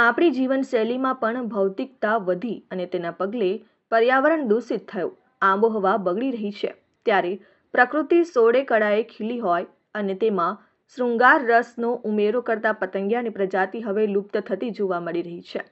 આપણી જીવનશૈલીમાં પણ ભૌતિકતા વધી અને તેના પગલે પર્યાવરણ દૂષિત થયું. આબોહવા બગડી રહી છે. ત્યારે પ્રકૃતિ સોળે કળાએ ખીલી હોય અને તેમાં શૃંગાર રસનો ઉમેરો કરતા પતંગિયાની પ્રજાતિ હવે લુપ્ત થતી જોવા મળી રહી છે.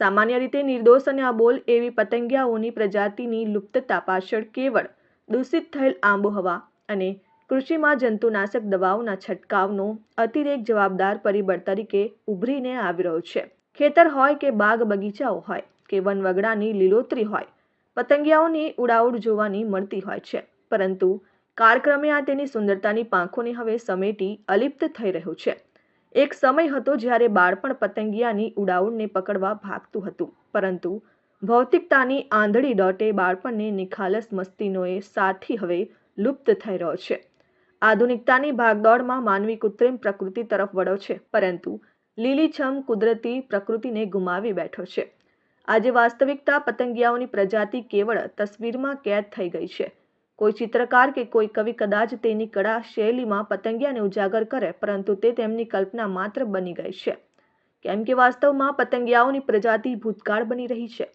સામાન્ય રીતે નિર્દોષ અને અબોલ એવી પતંગિયાઓની પ્રજાતિની લુપ્તતા પાછળ કેવળ દૂષિત થયેલ આબોહવા અને કૃષિમાં જંતુનાશક દવાઓના છંટકાવનો અતિરેક જવાબદાર પરિબળ તરીકે ઉભરીને આવી રહ્યો છે. ખેતર હોય કે બાગ બગીચાઓ હોય કે વનવગડાની લીલોતરી હોય, પતંગિયાઓની ઉડાઉડ જોવાની મળતી હોય છે. પરંતુ કાળક્રમે આ તેની સુંદરતાની પાંખોને હવે સમેટી અલિપ્ત થઈ રહ્યું છે. એક સમય હતો જ્યારે બાળપણ પતંગિયાની ઉડાઉડને પકડવા ભાગતું હતું. પરંતુ ભૌતિકતાની આંધળી દોટે બાળપણને નિખાલસ મસ્તીનોએ સાથી હવે લુપ્ત થઈ રહ્યો છે. આધુનિકતાની ભાગદોડમાં માનવી કૃત્રિમ પ્રકૃતિ તરફ વળ્યો છે. પરંતુ લીલીછમ કુદરતી પ્રકૃતિને ગુમાવી બેઠો છે. આજે વાસ્તવિકતા પતંગિયાઓની પ્રજાતિ કેવળ તસવીરમાં કેદ થઈ ગઈ છે. કોઈ ચિત્રકાર કે કોઈ કવિ કદાચ તેની કળા શૈલીમાં પતંગિયાને ઉજાગર કરે, પરંતુ તે તેમની કલ્પના માત્ર બની ગઈ છે. કેમ કે વાસ્તવમાં પતંગિયાઓની પ્રજાતિ ભૂતકાળ બની રહી છે.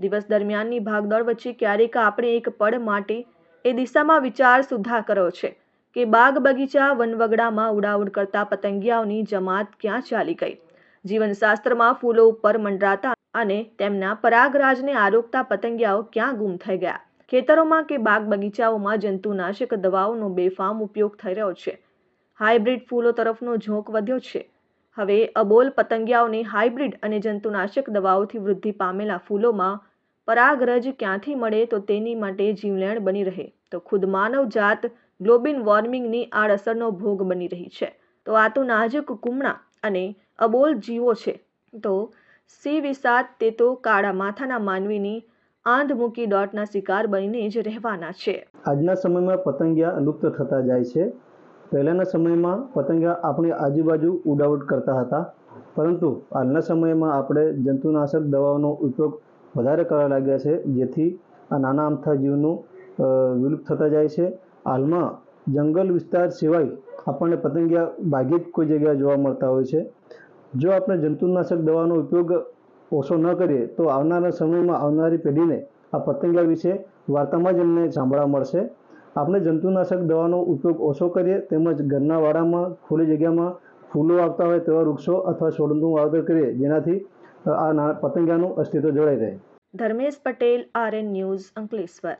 દિવસ દરમિયાનની ભાગદોડ વચ્ચે ક્યારેક આપણે એક પળ માટે એ દિશામાં વિચાર સુદ્ધા કર્યો છે. કે બાગ બગીચા વનવગડામાં ઉડાઉડ કરતા પતંગિયાઓની જમાત ક્યાં ચાલી ગઈ? જીવનશાસ્ત્રમાં ફૂલો ઉપર મંડરાતા અને તેમના પરાગરાજને આરોગતા પતંગિયાઓ ક્યાં ગુમ થઈ ગયા? ખેતરોમાં કે બાગ બગીચાઓમાં જંતુનાશક દવાઓનો બેફામ ઉપયોગ થઈ રહ્યો છે? હાઇબ્રિડ ફૂલો તરફનો ઝોંક વધ્યો છે. હવે અબોલ પતંગિયાઓની હાઇબ્રિડ અને જંતુનાશક દવાઓથી વૃદ્ધિ પામેલા ફૂલોમાં પરાગરજ ક્યાંથી મળે તો તેની માટે જીવલેણ બની રહે. તો ખુદ માનવ જાત ગ્લોબિન વોર્મિંગની આડઅસરનો ભોગ બની રહી છે. તો આ તો નાજુક કુમળા અને અબોલ જીવો છે. તો સી વિષાદ તે તો કાળા માથાના માનવીની આંધ મૂકી દોટના શિકાર બનીને જ રહેવાના છે. આજના સમયમાં પતંગિયા લુપ્ત થતા જાય છે. પહેલાંના સમયમાં પતંગિયા આપણી આજુબાજુ ઉડાવટ કરતા હતા. પરંતુ હાલના સમયમાં આપણે જંતુનાશક દવાઓનો ઉપયોગ વધારે કરવા લાગ્યા છે. જેથી આ નાના અમથા જીવનું વિલુપ્ત થતા જાય છે. હાલમાં જંગલ વિસ્તાર સિવાય આપણને પતંગિયા ભાગ્યે કોઈ જગ્યાએ જોવા મળતા હોય છે. જો આપણે જંતુનાશક દવાનો ઉપયોગ ઓછો ન કરીએ, તો આવનારા સમયમાં આવનારી પેઢીને આ પતંગિયા વિશે વાર્તામાં જ એમને સાંભળવા મળશે. આપણે જંતુનાશક દવાનો ઉપયોગ ઓછો કરીએ, તેમજ ઘરના વાડામાં, ખુલ્લી જગ્યામાં ફૂલો આવતા હોય તેવા વૃક્ષો અથવા છોડનું વાવેતર કરીએ, જેનાથી આ પતંગિયાનું અસ્તિત્વ જળવાઈ રહે. Dharmesh Patel, RN news Ankleshwar.